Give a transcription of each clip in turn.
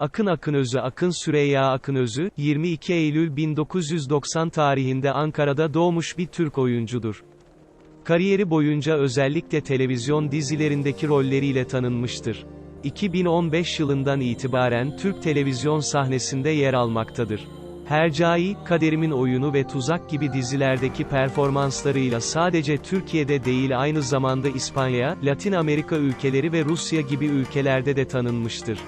Akın Akınözü Akın Süreyya Akınözü, 22 Eylül 1990 tarihinde Ankara'da doğmuş bir Türk oyuncudur. Kariyeri boyunca özellikle televizyon dizilerindeki rolleriyle tanınmıştır. 2015 yılından itibaren Türk televizyon sahnesinde yer almaktadır. Hercai, Kaderimin Oyunu ve Tuzak gibi dizilerdeki performanslarıyla sadece Türkiye'de değil aynı zamanda İspanya, Latin Amerika ülkeleri ve Rusya gibi ülkelerde de tanınmıştır.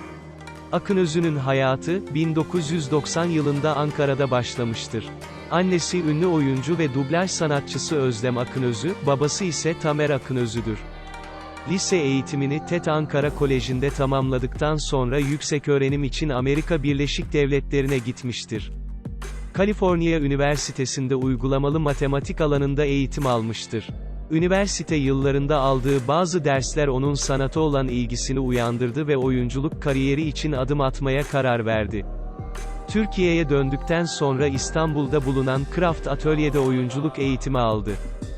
Akınözü'nün hayatı, 1990 yılında Ankara'da başlamıştır. Annesi ünlü oyuncu ve dublaj sanatçısı Özlem Akınözü, babası ise Tamer Akınözü'dür. Lise eğitimini TET Ankara Koleji'nde tamamladıktan sonra yükseköğrenim için Amerika Birleşik Devletleri'ne gitmiştir. Kaliforniya Üniversitesi'nde uygulamalı matematik alanında eğitim almıştır. Üniversite yıllarında aldığı bazı dersler onun sanata olan ilgisini uyandırdı ve oyunculuk kariyeri için adım atmaya karar verdi. Türkiye'ye döndükten sonra İstanbul'da bulunan Kraft Atölye'de oyunculuk eğitimi aldı.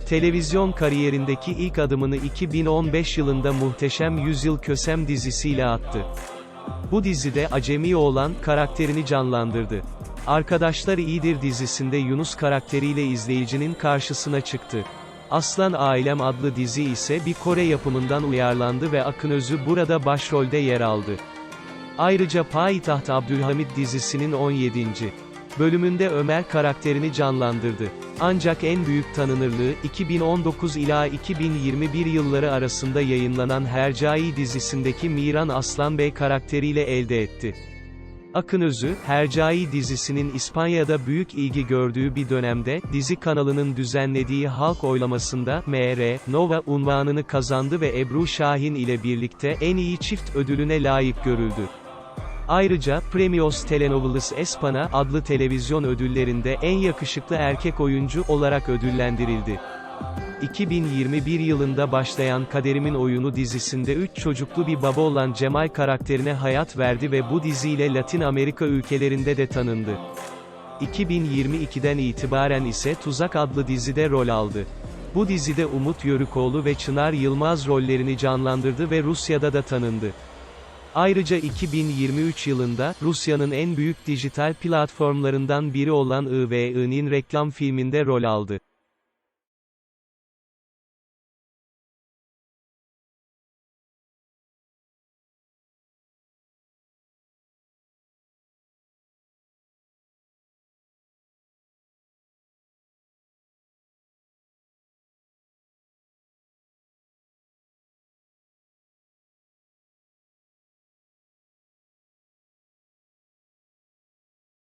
Televizyon kariyerindeki ilk adımını 2015 yılında Muhteşem Yüzyıl Kösem dizisiyle attı. Bu dizide acemi olan karakterini canlandırdı. Arkadaşlar İyidir dizisinde Yunus karakteriyle izleyicinin karşısına çıktı. Aslan Ailem adlı dizi ise bir Kore yapımından uyarlandı ve Akınözü burada başrolde yer aldı. Ayrıca Payitaht Abdülhamit dizisinin 17. bölümünde Ömer karakterini canlandırdı. Ancak en büyük tanınırlığı, 2019 ila 2021 yılları arasında yayınlanan Hercai dizisindeki Miran Aslan Bey karakteriyle elde etti. Akınözü, Hercai dizisinin İspanya'da büyük ilgi gördüğü bir dönemde, dizi kanalının düzenlediği halk oylamasında, MR, Nova unvanını kazandı ve Ebru Şahin ile birlikte en iyi çift ödülüne layık görüldü. Ayrıca, Premios Telenovelas Espana adlı televizyon ödüllerinde en yakışıklı erkek oyuncu olarak ödüllendirildi. 2021 yılında başlayan Kaderimin Oyunu dizisinde 3 çocuklu bir baba olan Cemal karakterine hayat verdi ve bu diziyle Latin Amerika ülkelerinde de tanındı. 2022'den itibaren ise Tuzak adlı dizide rol aldı. Bu dizide Umut Yörükoğlu ve Çınar Yılmaz rollerini canlandırdı ve Rusya'da da tanındı. Ayrıca 2023 yılında, Rusya'nın en büyük dijital platformlarından biri olan IVI'nin reklam filminde rol aldı.